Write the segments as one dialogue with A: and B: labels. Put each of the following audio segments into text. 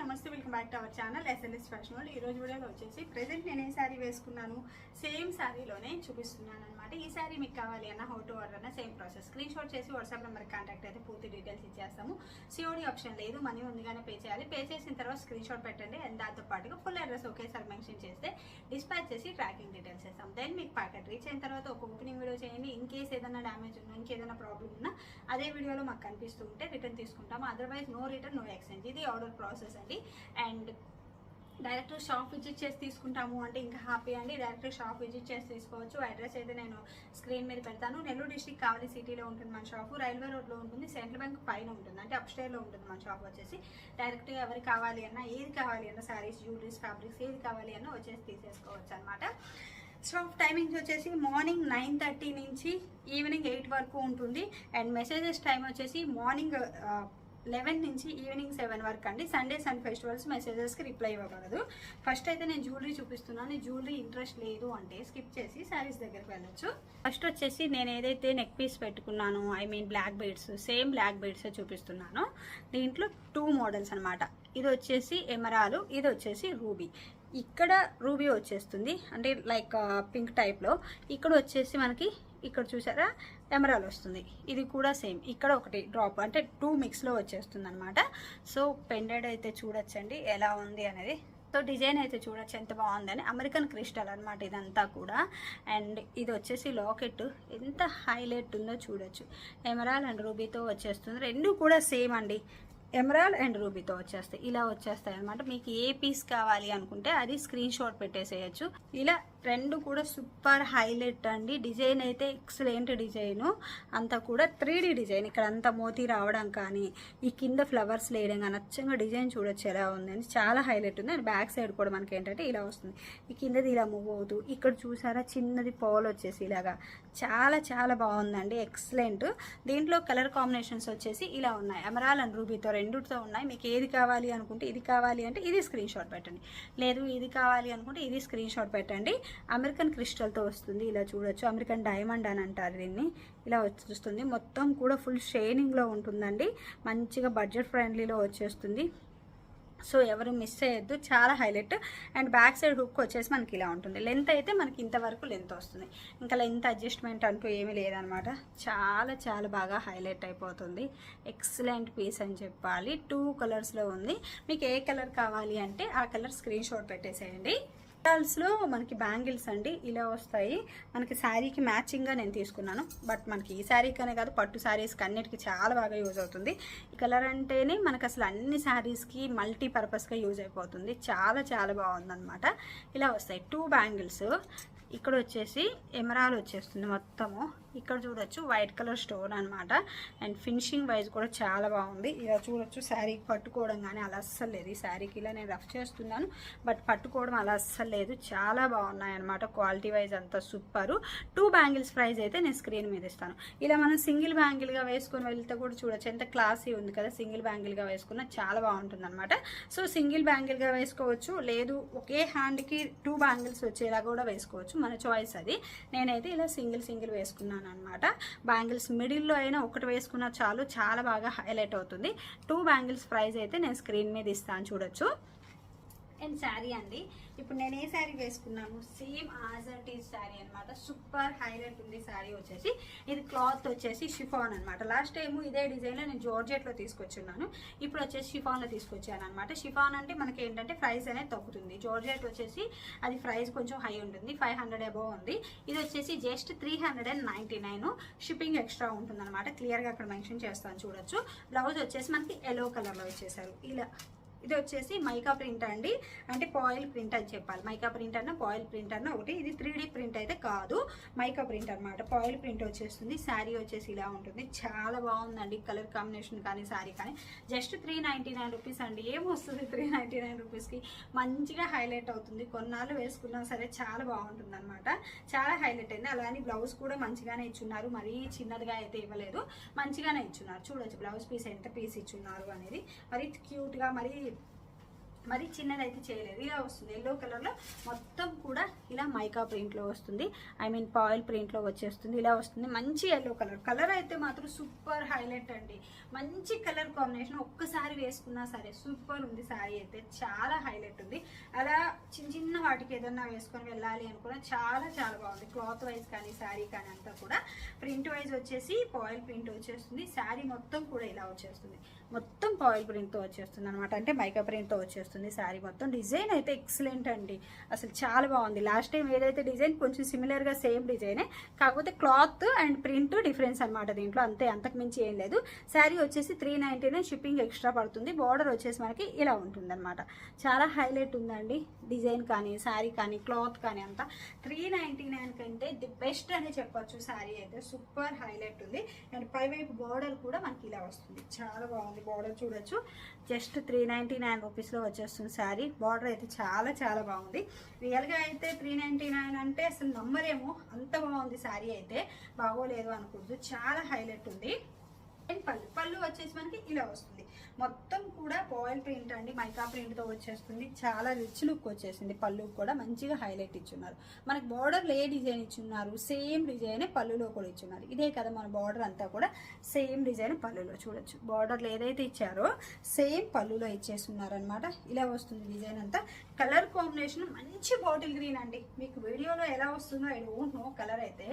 A: నమస్తే welcome back to our channel SLS fashion వాళ్ళు ఈ రోజు వీడియోలో వచ్చేసి ప్రజెంట్ నేను ఏ శారీ వేసుకున్నాను సేమ్ శారీలోనే చూపిస్తున్నాను అనమాట ఈ శారీ మీకు కావాలి అన్న హౌ టు ఆర్డర్ అన్న సేమ్ ప్రాసెస్ స్క్రీన్ షాట్ చేసి వాట్సాప్ నెంబర్ కాంటాక్ట్ అయితే పూర్తి డీటెయిల్స్ ఇచ్చేస్తాము. సిఓడి ఆప్షన్ లేదు మనీ ముందుగానే పే చేయాలి. పే చేసిన తర్వాత స్క్రీన్ షాట్ పెట్టండి అండ్ దాంతో పాటుగా ఫుల్ అడ్రస్ ఒకేసారి మెన్షన్ చేస్తే డిస్పాచ్ చేసి ట్రాకింగ్ డీటెయిల్స్ చేస్తాం దెన్ మీకు ప్యాకెట్ రీచ్ అయిన తర్వాత ఒక ఓపెనింగ్ వీడియో చేయండి. ఇన్ కేస్ ఏదైనా డ్యామేజ్ ఉన్నా ఇంకేదైనా ప్రాబ్లం ఉన్నా అదే వీడియోలో మాకు కనిపిస్తూ ఉంటే రిటర్న్ తీసుకుంటాము. Otherwise no return no exchange ఇది ఆర్డర్ ప్రాసెస్ అండి అండ్ డైరెక్ట్ షాప్ విజిట్ చేసి తీసుకుంటాము అంటే ఇంకా హ్యాపీ అండి. డైరెక్ట్ షాప్ విజిట్ చేసి తీసుకోవచ్చు. అడ్రస్ అయితే నేను స్క్రీన్ మీద పెడతాను. నెల్లూరు డిస్టిక్ కావలి సిటీలో ఉంటుంది మన షాపు. రైల్వే రోడ్లో ఉంటుంది. సెంట్రల్ బ్యాంక్ పైన ఉంటుంది. అంటే అప్స్టైర్లో ఉంటుంది మన షాప్ వచ్చేసి. డైరెక్ట్ ఎవరికి కావాలి అన్నా ఏది కావాలి అన్న శారీస్ జ్యువెలరీస్ ఫ్యాబ్రిక్స్ ఏది కావాలి అన్నా వచ్చేసి తీసేసుకోవచ్చు అనమాట షాప్ టైమింగ్స్ వచ్చేసి మార్నింగ్ నైన్ థర్టీ నుంచి ఈవినింగ్ ఎయిట్ వరకు ఉంటుంది. అండ్ మెసేజెస్ టైం వచ్చేసి మార్నింగ్ లెవెన్ నుంచి ఈవినింగ్ సెవెన్ వరకు అండి. సండేస్ అండ్ ఫెస్టివల్స్ మెసేజెస్కి రిప్లై ఇవ్వగలదు. ఫస్ట్ అయితే నేను జ్యువెలరీ చూపిస్తున్నాను. జ్యువెలరీ ఇంట్రెస్ట్ లేదు అంటే స్కిప్ చేసి శారీస్ దగ్గరికి వెళ్ళొచ్చు. ఫస్ట్ వచ్చేసి నేను ఏదైతే నెక్ పీస్ పెట్టుకున్నాను I mean black beads same black beads చూపిస్తున్నాను. దీంట్లో టూ మోడల్స్ అనమాట ఇది వచ్చేసి ఎమరాలు ఇది వచ్చేసి రూబీ. ఇక్కడ రూబీ వచ్చేస్తుంది. అంటే లైక్ పింక్ టైప్లో. ఇక్కడ వచ్చేసి మనకి ఇక్కడ చూసారా? ఎమరాల్ వస్తుంది. ఇది కూడా సేమ్. ఇక్కడ ఒకటి డ్రాప్ అంటే టూ మిక్స్లో వచ్చేస్తుంది అనమాట సో పెండెడ్ అయితే చూడొచ్చండి. ఎలా ఉంది అనేది. సో డిజైన్ అయితే చూడొచ్చు. ఎంత బాగుందని. అమెరికన్ క్రిస్టల్ అనమాట ఇదంతా కూడా. అండ్ ఇది వచ్చేసి లాకెట్. ఎంత హైలైట్ ఉందో చూడొచ్చు. ఎమరాల్ అండ్ రూబీతో వచ్చేస్తుంది. రెండు కూడా సేమ్ అండి. ఎమరాల్ అండ్ రూబీతో వచ్చేస్తాయి. ఇలా వచ్చేస్తాయి అనమాట మీకు ఏ పీస్ కావాలి అనుకుంటే అది స్క్రీన్ షాట్ పెట్టేసేయచ్చు. ఇలా రెండు కూడా సూపర్ హైలైట్ అండి. డిజైన్ అయితే ఎక్సలెంట్ డిజైన్. అంతా కూడా త్రీ డిజైన్. ఇక్కడ అంతా మోతీ రావడం కానీ ఈ కింద ఫ్లవర్స్ వేయడం కానీ అచ్చంగా డిజైన్ చూడొచ్చు ఎలా ఉందని చాలా హైలైట్ ఉంది. అండ్ బ్యాక్ సైడ్ కూడా మనకి ఏంటంటే ఇలా వస్తుంది. ఈ కిందది ఇలా మూవ్ అవుతూ ఇక్కడ చూసారా చిన్నది పోల్ వచ్చేసి ఇలాగా. చాలా చాలా బాగుందండి. ఎక్సలెంట్. దీంట్లో కలర్ కాంబినేషన్స్ వచ్చేసి ఇలా ఉన్నాయి. అమరాల్ అండ్ రూబీతో రెండుతో ఉన్నాయి. మీకు ఏది కావాలి అనుకుంటే ఇది కావాలి అంటే ఇది స్క్రీన్ షాట్ పెట్టండి. లేదు ఇది కావాలి అనుకుంటే ఇది స్క్రీన్ షాట్ పెట్టండి. అమెరికన్ క్రిస్టల్తో వస్తుంది ఇలా చూడొచ్చు. అమెరికన్ డైమండ్ అని అంటారు దీన్ని. ఇలా వచ్చేస్తుంది. మొత్తం కూడా ఫుల్ షైనింగ్లో ఉంటుందండి. మంచిగా బడ్జెట్ ఫ్రెండ్లీలో వచ్చేస్తుంది. సో ఎవరు మిస్ చేయొద్దు. చాలా highlight. And back side hook వచ్చేసి మనకి ఇలా ఉంటుంది. లెంత్ అయితే మనకి ఇంతవరకు లెంత్ వస్తుంది. ఇంకా లెంత్ అడ్జస్ట్మెంట్ అంటూ ఏమీ లేదనమాట. చాలా చాలా బాగా హైలైట్ అయిపోతుంది. ఎక్సలెంట్ పీస్ అని చెప్పాలి. టూ కలర్స్లో ఉంది. మీకు ఏ కలర్ కావాలి అంటే ఆ కలర్ స్క్రీన్ షాట్ పెట్టేసేయండి. లో మనకి బ్యాంగిల్స్ అండి ఇలా వస్తాయి. మనకి శారీకి మ్యాచింగ్గా నేను తీసుకున్నాను. బట్ మనకి ఈ శారీకనే కాదు పట్టు శారీస్కి అన్నిటికీ చాలా బాగా యూజ్ అవుతుంది. ఈ కలర్ అంటేనే మనకు అసలు అన్ని శారీస్కి మల్టీ పర్పస్గా యూజ్ అయిపోతుంది. చాలా చాలా బాగుందనమాట ఇలా వస్తాయి. టూ బ్యాంగిల్స్ ఇక్కడ వచ్చేసి ఎమరాలు వచ్చేస్తుంది మొత్తము. ఇక్కడ చూడొచ్చు వైట్ కలర్ స్టోన్ అనమాట అండ్ ఫినిషింగ్ వైజ్ కూడా చాలా బాగుంది. ఇలా చూడొచ్చు శారీకి పట్టుకోవడం కానీ అలా అస్సలు లేదు. ఈ శారీకి ఇలా నేను రఫ్ చేస్తున్నాను బట్ పట్టుకోవడం అలా అస్సలు లేదు. చాలా బాగున్నాయి అనమాట క్వాలిటీ వైజ్ అంతా సూపర్. టూ బ్యాంగిల్స్ ప్రైస్ అయితే నేను స్క్రీన్ మీద ఇస్తాను. ఇలా మనం సింగిల్ బ్యాంగిల్గా వేసుకొని వెళ్తే కూడా చూడొచ్చు. ఎంత క్లాసీ ఉంది కదా సింగిల్ బ్యాంగిల్గా వేసుకున్న చాలా బాగుంటుంది అనమాట సో సింగిల్ బ్యాంగిల్గా వేసుకోవచ్చు. లేదు ఒకే హ్యాండ్కి టూ బ్యాంగిల్స్ వచ్చేలా కూడా వేసుకోవచ్చు. మన చాయిస్ అది. నేనైతే ఇలా సింగిల్ సింగిల్ వేసుకున్నాను. అనమాట. బ్యాంగిల్స్ మిడిల్లో అయినా ఒకటి వేసుకున్నా చాలు చాలా బాగా హైలైట్ అవుతుంది. టూ బ్యాంగిల్స్ ప్రైస్ అయితే నేను స్క్రీన్ మీద ఇస్తాను చూడొచ్చు. అండ్ శారీ అండి. ఇప్పుడు నేను ఏ శారీ వేసుకున్నాను? Same as it is sari అనమాట సూపర్ హైలైట్ ఉంది శారీ వచ్చేసి. ఇది క్లాత్ వచ్చేసి షిఫాన్ అనమాట లాస్ట్ టైం ఇదే డిజైన్లో నేను జార్జెట్లో తీసుకొచ్చున్నాను. ఇప్పుడు వచ్చేసి షిఫాన్లో తీసుకొచ్చాను అనమాట షిఫాన్ అంటే మనకి ఏంటంటే ప్రైస్ అనేది తగ్గుతుంది. జార్జెట్ వచ్చేసి అది ప్రైస్ కొంచెం హై ఉంటుంది. ఫైవ్ హండ్రెడ్ అబోవ్ ఉంది. ఇది వచ్చేసి just three hundred and ninety nine. Shipping extra ఉంటుంది అనమాట క్లియర్గా అక్కడ మెన్షన్ చేస్తాను చూడొచ్చు. బ్లౌజ్ వచ్చేసి మనకి ఎల్లో కలర్లో వచ్చేసారు ఇలా ఇది వచ్చేసి మైకా ప్రింట్ అండి. అంటే పాయిల్ ప్రింట్ అని చెప్పాలి. మైకా ప్రింట్ అన్న పాయిల్ ప్రింట్ అన్న ఒకటి. ఇది త్రీ ప్రింట్ అయితే కాదు. మైకా ప్రింట్ అనమాట పాయిల్ ప్రింట్ వచ్చేస్తుంది. శారీ వచ్చేసి ఇలా ఉంటుంది. చాలా బాగుందండి. కలర్ కాంబినేషన్ కానీ శారీ కానీ. Just three ninety nine rupees అండి. ఏమొస్తుంది త్రీ నైంటీ నైన్ రూపీస్కి? మంచిగా హైలైట్ అవుతుంది. కొన్నాళ్ళు వేసుకున్నా సరే చాలా బాగుంటుంది అనమాట చాలా హైలైట్ అయింది. అలానే బ్లౌజ్ కూడా మంచిగానే ఇచ్చున్నారు. మరీ చిన్నదిగా అయితే ఇవ్వలేదు. మంచిగానే ఇచ్చున్నారు. చూడొచ్చు బ్లౌజ్ పీస్ ఎంత పీస్ ఇచ్చున్నారు అనేది. మరీ క్యూట్గా మరీ మరి చిన్నదైతే చేయలేదు. ఇలా వస్తుంది. ఎల్లో కలర్లో మొత్తం కూడా ఇలా మైకా ప్రింట్లో వస్తుంది. ఐ మీన్ పాయిల్ ప్రింట్లో వచ్చేస్తుంది. ఇలా వస్తుంది. మంచి ఎల్లో కలర్ కలర్ అయితే మాత్రం సూపర్ హైలైట్ అండి. మంచి కలర్ కాంబినేషన్ ఒక్కసారి వేసుకున్నా సరే సూపర్ ఉంది సారీ అయితే. చాలా హైలైట్ ఉంది. అలా చిన్న చిన్న వాటికి ఏదన్నా వేసుకొని వెళ్ళాలి అనుకున్నా చాలా చాలా బాగుంది. క్లాత్ వైజ్ కానీ శారీ కానీ అంతా కూడా. ప్రింట్ వైజ్ వచ్చేసి పాయిల్ ప్రింట్ వచ్చేస్తుంది. శారీ మొత్తం కూడా ఇలా వచ్చేస్తుంది. మొత్తం పాయిల్ ప్రింట్తో వచ్చేస్తుంది అనమాట అంటే మైకా ప్రింట్తో వచ్చేస్తుంది. శారీ మొత్తం. డిజైన్ అయితే ఎక్సలెంట్ అండి. అసలు చాలా బాగుంది. లాస్ట్ టైం ఏదైతే డిజైన్ కొంచెం సిమిలర్గా సేమ్ డిజైనే కాకపోతే క్లాత్ అండ్ ప్రింట్ డిఫరెన్స్ అనమాట దీంట్లో. అంతే అంతకు మించి ఏం లేదు. శారీ వచ్చేసి three ninety nine shipping extra పడుతుంది. బార్డర్ వచ్చేసి మనకి ఇలా ఉంటుంది అనమాట చాలా హైలైట్ ఉందండి డిజైన్ కానీ శారీ కానీ క్లాత్ కానీ అంతా. త్రీ నైంటీ నైన్ కంటే ది బెస్ట్ అని చెప్పొచ్చు. శారీ అయితే సూపర్ హైలైట్ ఉంది. అండ్ పైవైపు బార్డర్ కూడా మనకి ఇలా వస్తుంది. చాలా బాగుంది. బార్డర్ చూడొచ్చు. జస్ట్ త్రీ నైంటీ నైన్ రూపీస్లో వచ్చేస్తుంది. శారీ. బార్డర్ అయితే చాలా చాలా బాగుంది. రియల్గా అయితే త్రీ నైంటీ నైన్ అంటే అసలు నమ్మరేమో. అంత బాగుంది శారీ అయితే. బాగోలేదు అనుకోద్దు చాలా హైలైట్ ఉంది. అండ్ పళ్ళు. పళ్ళు వచ్చేసి మనకి ఇలా వస్తుంది. మొత్తం కూడా పాయిల్ ప్రింట్ అండి మైకా ప్రింట్తో వచ్చేస్తుంది. చాలా రిచ్ లుక్ వచ్చేసింది. పళ్ళు కూడా మంచిగా హైలైట్ ఇచ్చున్నారు. మనకి బార్డర్లో ఏ డిజైన్ ఇచ్చున్నారు? సేమ్ డిజైన్ పళ్ళులో కూడా ఇచ్చున్నారు. ఇదే కదా మన బార్డర్ అంతా కూడా సేమ్ డిజైన్ పళ్ళులో చూడొచ్చు. బార్డర్లో ఏదైతే ఇచ్చారో సేమ్ పళ్ళులో ఇచ్చేస్తున్నారనమాట ఇలా వస్తుంది డిజైన్ అంతా. కలర్ కాంబినేషన్ మంచి బాటిల్ గ్రీన్ అండి. మీకు వీడియోలో ఎలా వస్తుందో ఐ డోంట్ నో కలర్ అయితే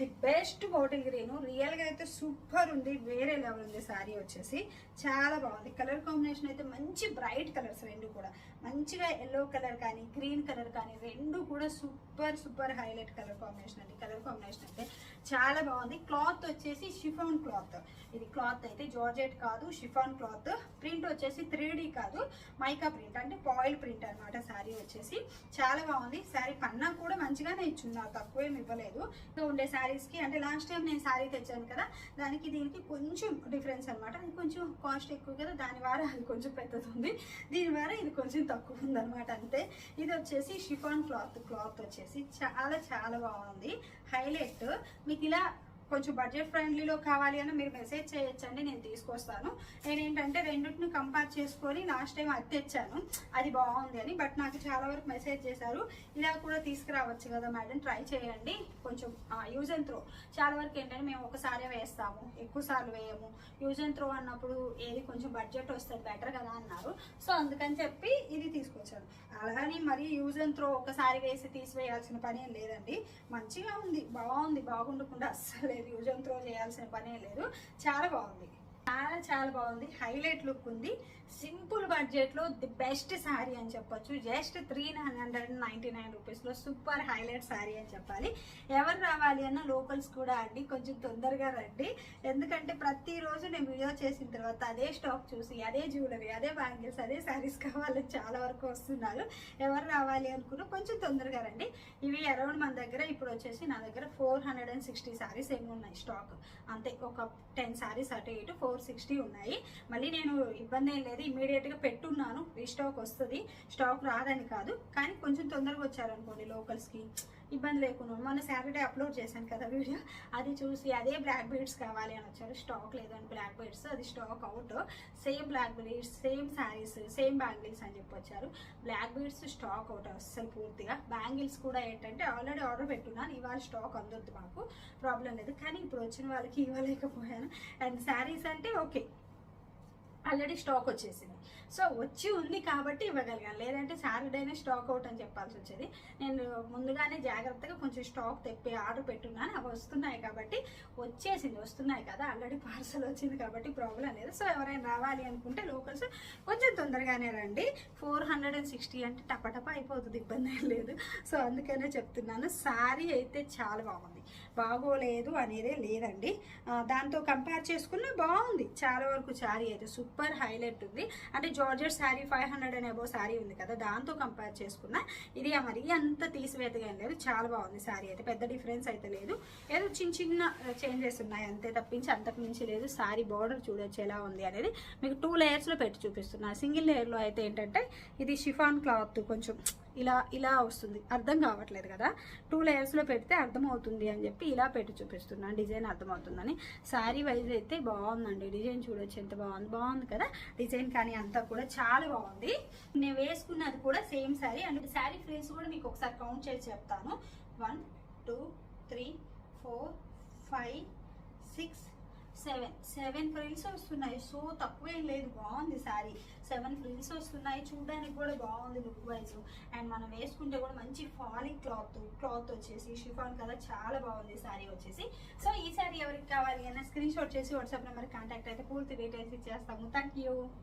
A: ది బెస్ట్ బాటిల్ గ్రీన్. రియల్గా అయితే సూపర్ ఉంది. వేరే లెవెల్ ఉంది శారీ వచ్చేసి. చాలా బాగుంది. కలర్ కాంబినేషన్ అయితే మంచి బ్రైట్ కలర్స్ రెండు కూడా. మంచిగా ఎల్లో కలర్ కానీ గ్రీన్ కలర్ కానీ రెండు కూడా super super highlight colour combination అండి. కలర్ కాంబినేషన్ అయితే చాలా బాగుంది. క్లాత్ వచ్చేసి షిఫాన్ క్లాత్. ఇది క్లాత్ అయితే జార్జెట్ కాదు షిఫాన్ క్లాత్. ప్రింట్ వచ్చేసి త్రీ కాదు మైకా ప్రింట్ అంటే పాయిల్ ప్రింట్ అన్నమాట శారీ వచ్చేసి. చాలా బాగుంది. శారీ పన్నా కూడా మంచిగానే ఇచ్చున్నారు తక్కువేం ఇవ్వలేదు. సో ఉండే శారీస్కి అంటే లాస్ట్ టైం నేను శారీ తెచ్చాను కదా దానికి దీనికి కొంచెం డిఫరెన్స్ అనమాట అది కొంచెం కాస్ట్ ఎక్కువ కదా దాని వార అది కొంచెం పెద్దది ఉంది. దీని వార ఇది కొంచెం తక్కువ ఉంది అనమాట అంతే. ఇది వచ్చేసి షిఫాన్ క్లాత్. క్లాత్ వచ్చేసి చాలా చాలా బాగుంది. హైలైట్. మీకు ఇలా కొంచెం బడ్జెట్ ఫ్రెండ్లీలో కావాలి అని మీరు మెసేజ్ చేయొచ్చండి నేను తీసుకొస్తాను. నేను ఏంటంటే రెండింటిని కంపేర్ చేసుకొని లాస్ట్ టైం అది తెచ్చాను. అది బాగుంది అని బట్ నాకు చాలా వరకు మెసేజ్ చేశారు. ఇలా కూడా తీసుకురావచ్చు కదా మేడం ట్రై చేయండి. కొంచెం యూజ్ అండ్ త్రో చాలా వరకు ఏంటంటే మేము ఒకసారి వేస్తాము ఎక్కువ సార్లు వేయము. యూజ్ అండ్ త్రో అన్నప్పుడు ఏది కొంచెం బడ్జెట్ వస్తుంది బెటర్ కదా అన్నారు. సో అందుకని చెప్పి ఇది తీసుకొచ్చాను. అలాగని మరి యూజ్ అండ్ త్రో ఒకసారి వేసి తీసివేయాల్సిన పని ఏం లేదండి. మంచిగా ఉంది బాగుంది బాగుండకుండా అస్సలు లేదు యూజ్ అండ్ త్రో చేయాల్సిన పనే లేదు. చాలా బాగుంది. చాలా చాలా బాగుంది. హైలైట్ లుక్ ఉంది. సింపుల్ బడ్జెట్లో ది బెస్ట్ శారీ అని చెప్పొచ్చు. Just three nine hundred ninety nine రూపీస్లో సూపర్ హైలైట్ శారీ అని చెప్పాలి. ఎవరు రావాలి అన్న లోకల్స్ కూడా అండి కొంచెం తొందరగా రండి. ఎందుకంటే ప్రతిరోజు నేను వీడియో చేసిన తర్వాత అదే స్టాక్ చూసి అదే జ్యువెలరీ అదే బ్యాంగిల్స్ అదే శారీస్ కావాలని చాలా వరకు వస్తున్నారు. ఎవరు రావాలి అనుకున్నా కొంచెం తొందరగా రండి. ఇవి అరౌండ్ మన దగ్గర ఇప్పుడు వచ్చేసి నా దగ్గర four hundred and sixty saris ఏమి ఉన్నాయి స్టాక్ అంతే ఒక టెన్ శారీస్ అటు ఇటు ఫోర్ సిక్స్టీ ఉన్నాయి. మళ్ళీ నేను ఇబ్బంది ఏం లేదు ఇమీడియట్గా పెట్టున్నాను. రీస్టాక్ వస్తుంది. స్టాక్ రాదని కాదు. కానీ కొంచెం తొందరగా వచ్చారనుకోండి లోకల్స్కి. ఇబ్బంది లేకుండా మొన్న సాటర్డే అప్లోడ్ చేశాను కదా వీడియో. అది చూసి అదే బ్లాక్ బీడ్స్ కావాలి అని వచ్చారు. స్టాక్ లేదని బ్లాక్ బీడ్స్. అది stock out. Same black beads same saris same bangles అని చెప్పి వచ్చారు. బ్లాక్ బీడ్స్ స్టాక్ అవుట్ అస్సలు పూర్తిగా. బ్యాంగిల్స్ కూడా ఏంటంటే ఆల్రెడీ ఆర్డర్ పెట్టున్నాను. ఇవాళ స్టాక్ అందొద్దు మాకు. ప్రాబ్లం లేదు. కానీ ఇప్పుడు వచ్చిన వాళ్ళకి ఇవ్వలేకపోయాను. అండ్ శారీస్ అంటే ఓకే. ఆల్రెడీ స్టాక్ వచ్చేసింది. సో వచ్చి ఉంది కాబట్టి ఇవ్వగలిగాను. లేదంటే సాటర్డేనే స్టాక్ అవుట్ అని చెప్పాల్సి వచ్చేది. నేను ముందుగానే జాగ్రత్తగా కొంచెం స్టాక్ తెప్పి ఆర్డర్ పెట్టున్నాను. అవి వస్తున్నాయి కాబట్టి వచ్చేసింది. వస్తున్నాయి కదా ఆల్రెడీ పార్సల్ వచ్చింది కాబట్టి ప్రాబ్లం లేదు. సో ఎవరైనా రావాలి అనుకుంటే లోకల్స్ కొంచెం తొందరగానే రండి. ఫోర్ హండ్రెడ్ అండ్ సిక్స్టీ అంటే టపటప అయిపోతుంది. ఇబ్బంది లేదు. సో అందుకనే చెప్తున్నాను. శారీ అయితే చాలా బాగుంది. బాగోలేదు అనేదే లేదండి. దాంతో కంపేర్ చేసుకున్న బాగుంది. చాలా వరకు శారీ అయితే సూపర్ హైలైట్ ఉంది. అంటే జార్జెట్ శారీ ఫైవ్ హండ్రెడ్ అనే అబో శారీ ఉంది కదా దాంతో కంపేర్ చేసుకున్న ఇది మరి అంత తీసివేతగా లేదు. చాలా బాగుంది శారీ అయితే. పెద్ద డిఫరెన్స్ అయితే లేదు. ఏదో చిన్న చిన్న చేంజెస్ ఉన్నాయి. అంతే తప్పించి అంతకు మించి లేదు. శారీ బార్డర్ చూడొచ్చు ఎలా ఉంది అనేది మీకు టూ లేయర్స్లో పెట్టి చూపిస్తున్నా. సింగిల్ లేయర్లో అయితే ఏంటంటే ఇది షిఫాన్ క్లాత్ కొంచెం ఇలా ఇలా వస్తుంది. అర్థం కావట్లేదు కదా? టూ లేయర్స్లో పెడితే అర్థమవుతుంది అని చెప్పి ఇలా పెట్టి చూపిస్తున్నాను డిజైన్ అర్థమవుతుందని. శారీ వైజ్ అయితే బాగుందండి. డిజైన్ చూడొచ్చు ఎంత బాగుంది? బాగుంది కదా? డిజైన్ కానీ అంతా కూడా చాలా బాగుంది. నేను వేసుకున్నది కూడా same sari and sari frames కూడా మీకు ఒకసారి కౌంట్ చేసి చెప్తాను. One two three four five six seven seven frills వస్తున్నాయి. సో తక్కువేం లేదు. బాగుంది శారీ. సెవెన్ ఫ్రిల్స్ వస్తున్నాయి. చూడడానికి కూడా బాగుంది లుక్ వైజ్. అండ్ మనం వేసుకుంటే కూడా మంచి ఫాలిక్ క్లాత్ క్లాత్ వచ్చేసి షిఫాన్ కలర్ చాలా బాగుంది శారీ వచ్చేసి. సో ఈ శారీ ఎవరికి కావాలి అన్న స్క్రీన్ షాట్ చేసి వాట్సాప్ నెంబర్ కాంటాక్ట్ అయితే పూర్తి డీటెయిల్స్ ఇచ్చేస్తాము. థ్యాంక్